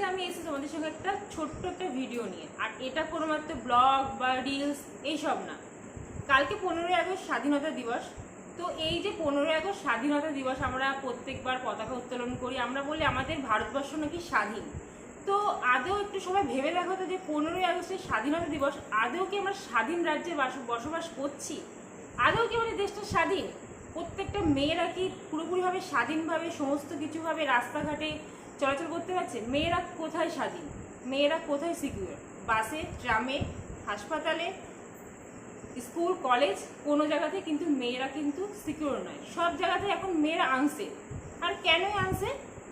আজকে আমি এসেছি তোমাদের সঙ্গে একটা ছোট্ট একটা ভিডিও নিয়ে। আর এটা কোনো মাত্র ব্লগ বা রিলস এইসব না। কালকে পনেরোই আগস্ট স্বাধীনতা দিবস। তো এই যে পনেরোই আগস্ট স্বাধীনতা দিবস আমরা প্রত্যেকবার পতাকা উত্তোলন করি, আমরা বলি আমাদের ভারতবর্ষ নাকি স্বাধীন। তো আদৌ একটু সবাই ভেবে দেখো তো যে পনেরোই আগস্টের স্বাধীনতা দিবস আদৌ কি আমরা স্বাধীন রাজ্যে বাস- বসবাস করছি? আদৌ কি আমাদের দেশটা স্বাধীন? প্রত্যেকটা মেয়েরা কি পুরোপুরিভাবে স্বাধীনভাবে, সমস্ত কিছুভাবে, রাস্তাঘাটে চলাচল করতে পারছে মেয়েরা কোথায় স্বাধীন? মেয়েরা কোথায় সিকিউর বাসে, ট্রামে, হাসপাতালে, স্কুল, কলেজ, কোনো জায়গাতে কিন্তু মেয়েরা কিন্তু সিকিউর নয়। সব জায়গাতে এখন মেয়েরা আনসে আর কেনই আনসে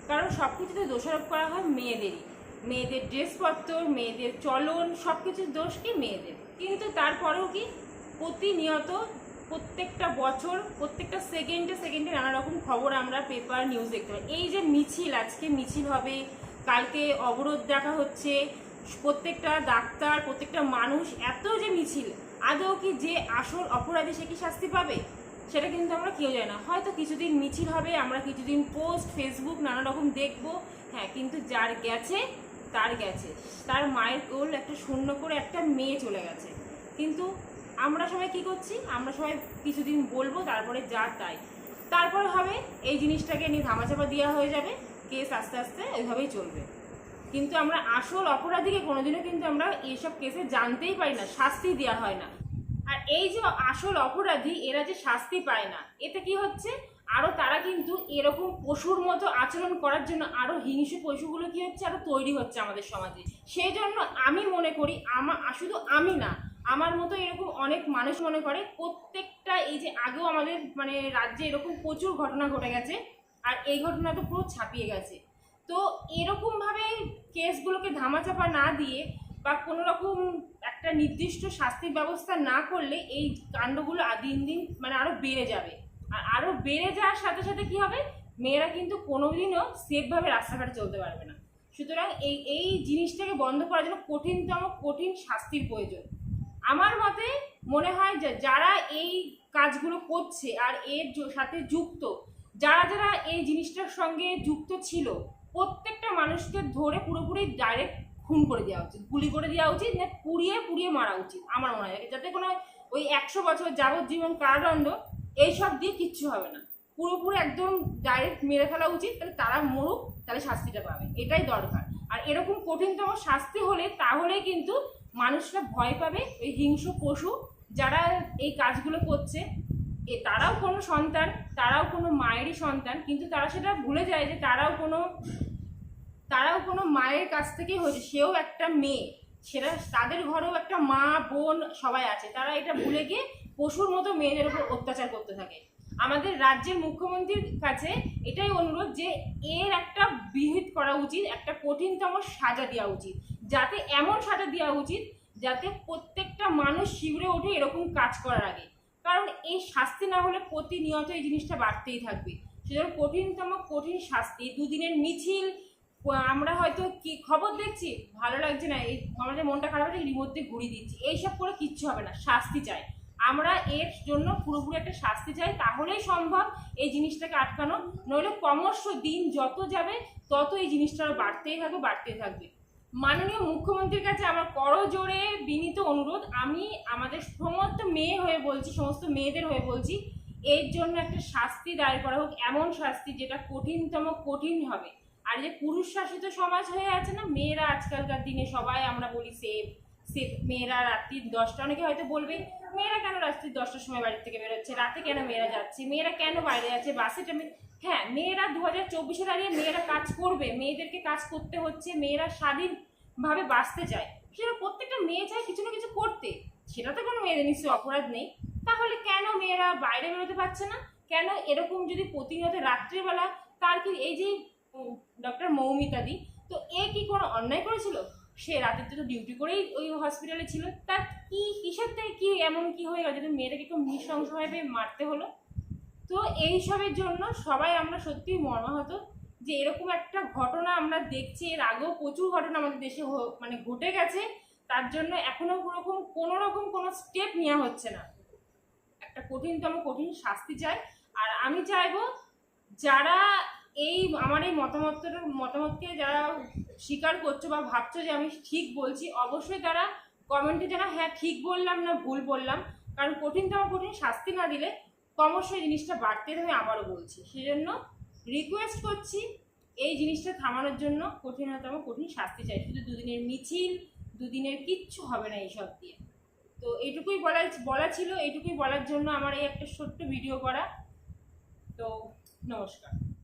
কারণ সব কিছুতে দোষারোপ করা হয় মেয়েদেরই। মেয়েদের ড্রেসপত্র, মেয়েদের চলন সব কিছুর দোষ কি মেয়েদের? কিন্তু তারপরেও কি প্রতিনিয়ত প্রত্যেকটা বছর, প্রত্যেকটা সেকেন্ডে সেকেন্ডে নানা রকম খবর আমরা পেপার নিউজ দেখতে পাই। এই যে মিছিল, আজকে মিছিল হবে, কালকে অবরোধ দেখা হচ্ছে, প্রত্যেকটা ডাক্তার, প্রত্যেকটা মানুষ, এত যে মিছিল, আদৌ কি যে আসল অপরাধী সে কি শাস্তি পাবে? সেটা কিন্তু আমরা কেউ জানি না। হয়তো কিছুদিন মিছিল হবে, আমরা কিছুদিন পোস্ট ফেসবুক নানা রকম দেখব। হ্যাঁ কিন্তু যার গেছে, তার গেছে। তার মায়ের কোল একটা শূন্য করে একটা মেয়ে চলে গেছে। কিন্তু আমরা সবাই কি করছি? আমরা সবাই কিছুদিন বলব, তারপরে যা তাই। তারপর হবে, এই জিনিসটাকে নিয়ে ধামাচাপা দেওয়া হয়ে যাবে কেস আস্তে আস্তে ওইভাবেই চলবে। কিন্তু আমরা আসল অপরাধীকে কোনোদিনও কিন্তু আমরা এইসব কেসে জানতেই পারি না, শাস্তি দেওয়া হয় না। আর এই যে আসল অপরাধী, এরা যে শাস্তি পায় না, এতে কি হচ্ছে? আরও তারা কিন্তু এরকম পশুর মতো আচরণ করার জন্য আরও হিংস্র পশুগুলো কি হচ্ছে? আরও তৈরি হচ্ছে আমাদের সমাজে। সেই জন্য আমি মনে করি, আমা শুধু আমি না আমার মতো এরকম অনেক মানুষ মনে করে, প্রত্যেকটা এই যে আগেও আমাদের মানে রাজ্যে এরকম প্রচুর ঘটনা ঘটে গেছে, আর এই ঘটনা তো পুরো ছাপিয়ে গেছে। তো এরকমভাবে কেসগুলোকে ধামাচাপা না দিয়ে বা কোনো রকম একটা নির্দিষ্ট শাস্তির ব্যবস্থা না করলে এই কাণ্ডগুলো দিন দিন মানে আরও বেড়ে যাবে। আর আরও বেড়ে যাওয়ার সাথে সাথে কি হবে? মেয়েরা কিন্তু কোনোদিনও সেফভাবে রাস্তাঘাটে চলতে পারবে না। সুতরাং এই এই জিনিসটাকে বন্ধ করার জন্য কঠিনতম কঠিন শাস্তির প্রয়োজন। আমার মতে মনে হয় যে যারা এই কাজগুলো করছে আর এর সাথে যুক্ত, যারা যারা এই জিনিসটার সঙ্গে যুক্ত ছিল, প্রত্যেকটা মানুষকে ধরে পুরোপুরি ডাইরেক্ট খুন করে দেওয়া উচিত, গুলি করে দেওয়া উচিত না পুড়িয়ে পুড়িয়ে মারা উচিত, আমার মনে হয়। যাতে কোনো ওই একশো বছর যাবজ্জীবন কারাদণ্ড, এইসব দিয়ে কিচ্ছু হবে না। পুরোপুরি একদম ডাইরেক্ট মেরে ফেলা উচিত, তাহলে তারা মরুক, তাহলে শাস্তিটা পাবে, এটাই দরকার। আর এরকম কঠিনতম শাস্তি হলে তাহলে কিন্তু মানুষরা ভয় পাবে ওই হিংস্র পশু যারা এই কাজগুলো করছে। এ তারাও কোনো সন্তান, তারাও কোনো মায়েরই সন্তান, কিন্তু তারা সেটা ভুলে যায় যে তারাও কোনো তারাও কোনো মায়ের কাছ থেকেই হয়েছে। সেও একটা মেয়ে। সেটা তাদের ঘরেও একটা মা, বোন সবাই আছে। তারা এটা ভুলে গিয়ে পশুর মতো মেয়েদের উপর অত্যাচার করতে থাকে। আমাদের রাজ্যের মুখ্যমন্ত্রীর কাছে এটাই অনুরোধ যে এর একটা বিহিত করা উচিত, একটা কঠিনতম সাজা দেওয়া উচিত। যাতে এমন সাজা দেওয়া উচিত যাতে প্রত্যেকটা মানুষ শিবরে ওঠে এরকম কাজ করার আগে। কারণ এই শাস্তি না হলে প্রতিনিয়ত এই জিনিসটা বাড়তেই থাকবে। সুতরাং কঠিনতম কঠিন শাস্তি, দুদিনের মিছিল আমরা হয়তো কি খবর দেখছি, ভালো লাগছে না, এই আমাদের মনটা খারাপ হচ্ছে রিমোট দিয়ে ঘুরিয়ে দিচ্ছি। এইসব করে কিচ্ছু হবে না, শাস্তি চাই। আমরা এর জন্য পুরোপুরি একটা শাস্তি চাই, তাহলেই সম্ভব এই জিনিসটাকে আটকানো। নইলে ক্রমশ দিন যত যাবে, তত এই জিনিসটা বাড়তেই থাকবে বাড়তেই থাকবে। মাননীয় মুখ্যমন্ত্রীর কাছে আমার করজোরে বিনীত অনুরোধ। আমি আমাদের সমস্ত মেয়ে হয়ে বলছি, সমস্ত মেয়েদের হয়ে বলছি, এর জন্য একটা শাস্তি দায়ের করা হোক, এমন শাস্তি যেটা কঠিনতম কঠিন হবে। আর যে পুরুষ শাসিত সমাজ হয়ে আছে না, মেয়েরা আজকালকার দিনে সবাই আমরা বলি সেফ সেফ মেয়েরা রাত্রি দশটা, অনেকে হয়তো বলবে, মেয়েরা কেন রাত্রি দশটার সময় বাড়ি থেকে বেরোচ্ছে? রাতে কেন মেয়েরা যাচ্ছে? মেয়েরা কেন বাইরে যাচ্ছে বাসে ট্রেনে হ্যাঁ মেয়েরা দু হাজার চব্বিশে দাঁড়িয়ে মেয়েরা কাজ করবে, মেয়েদেরকে কাজ করতে হচ্ছে, মেয়েরা স্বাধীনভাবে বাঁচতে চায়। সেটা প্রত্যেকটা মেয়ে চায় কিছু না কিছু করতে। সেটা তো কোনো মেয়েদের নিশ্চয়ই অপরাধ নেই। তাহলে কেন মেয়েরা বাইরে বেরোতে পারছে না? কেন এরকম যদি প্রতিনিয়ত রাত্রিবেলা তার কি এই যে ডক্টর মৌমিতাদি তো এ কি কোনো অন্যায় করেছিল? সে রাতের তো ডিউটি করেই ওই হসপিটালে ছিল। তার কি কিসের থেকে কি এমন কি হয়ে গেল যদি মেয়েটাকে একটু নৃশংসভাবে মারতে হলো? তো এইসবের জন্য সবাই আমরা সত্যিই মর্মাহত। যে এরকম একটা ঘটনা আমরা দেখছি, এর আগেও প্রচুর ঘটনা আমাদের দেশে মানে ঘটে গেছে। তার জন্য এখনও ওরকম কোনো রকম কোনো স্টেপ নেওয়া হচ্ছে না। একটা কঠিনতম কঠিন শাস্তি চাই। আর আমি চাইব যারা এই, আমার এই মতামতটার মতামতকে যারা স্বীকার করছ বা ভাবছ যে আমি ঠিক বলছি, অবশ্যই তারা কমেন্টে জানা হ্যাঁ ঠিক বললাম না, ভুল বললাম। কারণ কঠিনতম কঠিন শাস্তি না দিলে ক্রমশ জিনিসটা বাড়তে আমি আবারও বলছি। সেজন্য রিকোয়েস্ট করছি এই জিনিসটা থামানোর জন্য কঠিনতম কঠিন শাস্তি চাই। শুধু দুদিনের মিছিল, দুদিনের কিচ্ছু হবে না এইসব দিয়ে। তো এটুকুই বলা বলা ছিল, এটুকুই বলার জন্য আমার এই একটা ছোট্ট ভিডিও করা। তো নমস্কার।